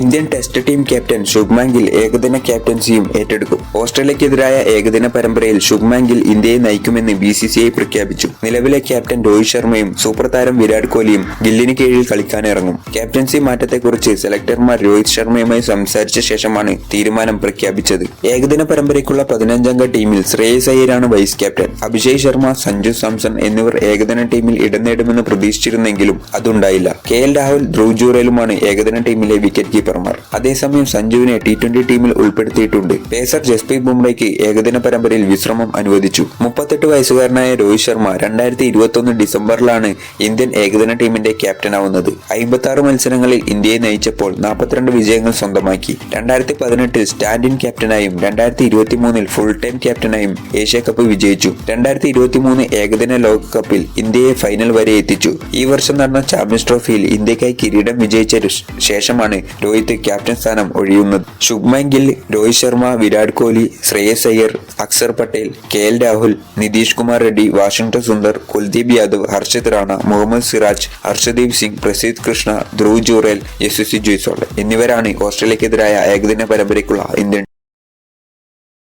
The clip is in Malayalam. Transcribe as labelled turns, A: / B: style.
A: Indian test team captain Shubman Gill ഏകദിന ക്യാപ്റ്റൻസിയും ഏറ്റെടുക്കും. ഓസ്ട്രേലിയക്കെതിരായ ഏകദിന പരമ്പരയിൽ ശുഭ്മാൻ ഗിൽ ഇന്ത്യയെ നയിക്കുമെന്ന് ബി സി സി ഐ പ്രഖ്യാപിച്ചു. നിലവിലെ ക്യാപ്റ്റൻ രോഹിത് ശർമ്മയും സൂപ്പർ താരം വിരാട് കോഹ്ലിയും ഗില്ലിന് കീഴിൽ കളിക്കാനിറങ്ങും. ക്യാപ്റ്റൻസി മാറ്റത്തെക്കുറിച്ച് സെലക്ടർമാർ രോഹിത് ശർമ്മയുമായി സംസാരിച്ച ശേഷമാണ് തീരുമാനം പ്രഖ്യാപിച്ചത്. ഏകദിന പരമ്പരയ്ക്കുള്ള പതിനഞ്ചംഗ ടീമിൽ ശ്രേയസ് അയ്യരാണ് വൈസ് ക്യാപ്റ്റൻ. അഭിഷേക് ശർമ്മ സഞ്ജു സാംസൺ എന്നിവർ ഏകദിന ടീമിൽ ഇടം നേടുമെന്ന് പ്രതീക്ഷിച്ചിരുന്നെങ്കിലും അതുണ്ടായില്ല. കെ എൽ രാഹുൽ ധ്രുവ് ജൂറലുമാണ് ഏകദിന ടീമിലെ വിക്കറ്റ് കീപ്പർമാർ അതേസമയം സഞ്ജുവിനെ ടി ട്വന്റി ടീമിൽ ഉൾപ്പെടുത്തിയിട്ടുണ്ട്. പേസർ ജസ്പ്രീത് ബുംറയ്ക്ക് ഏകദിന പരമ്പരയിൽ വിശ്രമം അനുവദിച്ചു. മുപ്പത്തെട്ട് വയസ്സുകാരനായ രോഹിത് ശർമ്മ രണ്ടായിരത്തി ഇരുപത്തൊന്ന് ഡിസംബറിലാണ് ഇന്ത്യൻ ഏകദിന ടീമിന്റെ ക്യാപ്റ്റനാവുന്നത്. അമ്പത്തി ആറ് മത്സരങ്ങളിൽ ഇന്ത്യയെ നയിച്ചപ്പോൾ നാൽപ്പത്തിരണ്ട് വിജയങ്ങൾ സ്വന്തമാക്കി. രണ്ടായിരത്തി പതിനെട്ടിൽ സ്റ്റാൻഡിൻ ക്യാപ്റ്റനായും രണ്ടായിരത്തി ഇരുപത്തി മൂന്നിൽ ഫുൾ ടൈം ക്യാപ്റ്റനായും ഏഷ്യ കപ്പ് വിജയിച്ചു. രണ്ടായിരത്തി ഇരുപത്തി മൂന്ന് ഏകദിന ലോകകപ്പിൽ ഇന്ത്യയെ ഫൈനൽ വരെ എത്തിച്ചു. ഈ വർഷം നടന്ന ചാമ്പ്യൻസ് ട്രോഫിയിൽ ഇന്ത്യക്കായി കിരീടം വിജയിച്ച ശേഷമാണ് രോഹിത് ക്യാപ്റ്റൻ സ്ഥാനം ഒഴിയുന്നത്. Shubman Gill Rohit Sharma Virat Kohli Shreyas Iyer Axar Patel K L Rahul Nitish Kumar Reddy Washington Sundar Kuldeep Yadav Harshit Rana Mohammed Siraj Harshdeep Singh Prasidh Krishna Dhruv Jurel Yashasvi Jaiswal എന്നിവരാണ് ഓസ്ട്രേലിയക്കെതിരായ ഏകദിന പരമ്പരയ്ക്കുള്ള ഇന്ത്യൻ